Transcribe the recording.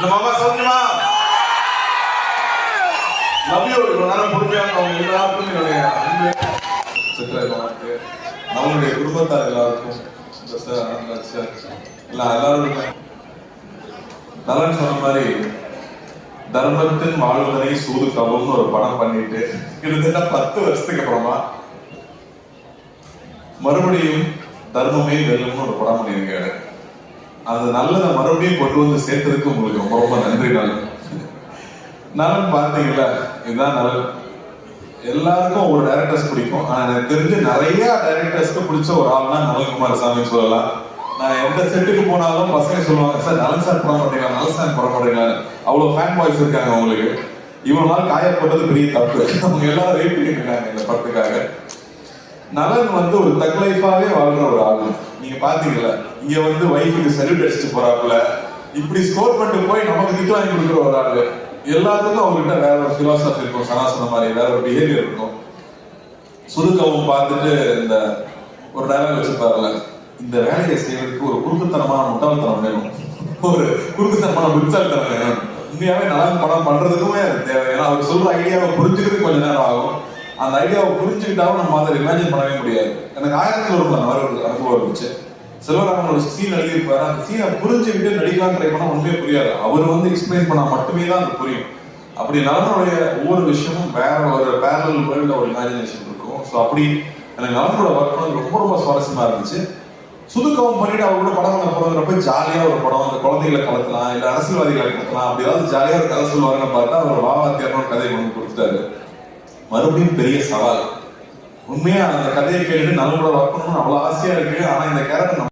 நம்ம அம்மா சௌக்கியமா நபியோடு இவ்வளவு நேரம் பொறுமையாக அவங்க எல்லாருக்கும் என்னுடைய அன்பு குடும்பத்தார் எல்லாருக்கும் நலன் சொன்ன மாதிரி தர்மத்தின் வாழ்வதனை சூது கவம்னு ஒரு படம் பண்ணிட்டு கிட்டத்தட்ட பத்து வருஷத்துக்கு அப்புறமா மறுபடியும் தர்மமே வெல்லும்னு ஒரு படம் பண்ணியிருக்காரு. அது நல்லதை மறுபடியும் கொண்டு வந்து சேர்த்ததுக்கு உங்களுக்கு ரொம்ப ரொம்ப நன்றி நலன் நலன் பார்த்தீங்களா இதுதான் நலன் எல்லாருக்கும் ஒரு டைரக்டர்ஸ் பிடிக்கும். ஆனால் எனக்கு தெரிஞ்சு நிறைய டைரக்டர்ஸ்க்கு பிடிச்ச ஒரு ஆள்னா நலன்குமார் சாமி சொல்லலாம். நான் எந்த செட்டுக்கு போனாலும் பசங்க சொல்லுவாங்க சார் நலன் சார் படம் மாட்டீங்களா நலன் சார் படம் மாட்டீங்களா அவ்வளோ ஃபேன் பாய்ஸ் இருக்காங்க அவங்களுக்கு இவ்வளவு நாள் காயப்பட்டது பெரிய தப்பு. அவங்க எல்லாரும் வெயிட் பண்ணிட்டு இருக்காங்க இந்த படத்துக்காக. நலன் வந்து ஒரு தக் லைஃபாவே வாழ்ற ஒரு ஆளு. நீங்க பாத்தீங்கல்ல இங்க வந்து வைஃபுக்கு சல்யூட் அடிச்சுட்டு போறாப்புல. இப்படி ஸ்கோர் பண்ணிட்டு போய் நமக்கு திட்டு வாங்கி கொடுக்குற ஒரு ஆளு. எல்லாத்துக்கும் அவர்கிட்ட வேற ஒரு பிலாசபி இருக்கும் சனாசன மாதிரி வேற ஒரு பிஹேவியர் இருக்கும். சுருக்கவும் பார்த்துட்டு இந்த ஒரு டயலாக் வச்சிருப்பாருல இந்த வேலையை செய்யறதுக்கு ஒரு குறுக்குத்தனமான முட்டாள்தனம் வேணும். ஒரு குறுக்குத்தனமான புத்தாள்தனம் வேணும். உண்மையாவே நலன் படம் பண்றதுக்குமே அது தேவை. ஏன்னா அவர் சொல்ற ஐடியாவை புரிஞ்சுக்கிறதுக்கு கொஞ்ச நேரம் ஆகும். அந்த ஐடியாவை புரிஞ்சுக்கிட்டாலும் நம்ம அதை இமேஜின் பண்ணவே முடியாது. எனக்கு ஆயிரத்தில் ஒரு மாதிரி ஒரு அனுபவம் இருந்துச்சு. செல்வராமன் ஒரு சீன் எழுதியிருப்பாரு. அந்த சீனை புரிஞ்சுக்கிட்டு நடிக்கலாம் ட்ரை பண்ணால் ஒன்றுமே புரியாது. அவர் வந்து எக்ஸ்பிளைன் பண்ணால் மட்டுமே தான் அது புரியும். அப்படி நலனுடைய ஒவ்வொரு விஷயமும் வேற ஒரு பேரல் வேர்ல்டு ஒரு இமேஜினேஷன் இருக்கும். ஸோ அப்படி எனக்கு நலனோட ஒர்க் பண்ணது ரொம்ப ரொம்ப சுவாரஸ்யமாக இருந்துச்சு. சுதுக்கவும் பண்ணிட்டு அவர் கூட படம் பண்ண போகிறப்ப ஜாலியாக ஒரு படம். அந்த குழந்தைகளை கலத்தலாம் இல்லை அரசியல்வாதிகளை கலத்தலாம் அப்படி ஏதாவது ஜாலியாக ஒரு கதை சொல்லுவாங்கன்னு பார்த்தா அவர் வாவா தேர்னு கதை கொண்டு கொடுத்துட்டாரு. மறுபடியும் பெரிய சவால். உண்மையா அந்த கதையை கேட்டுட்டு நல்ல கூட ஒர்க் பண்ணணும்னு அவ்வளவு ஆசையா இருக்கு ஆனா இந்த கேரக்டர்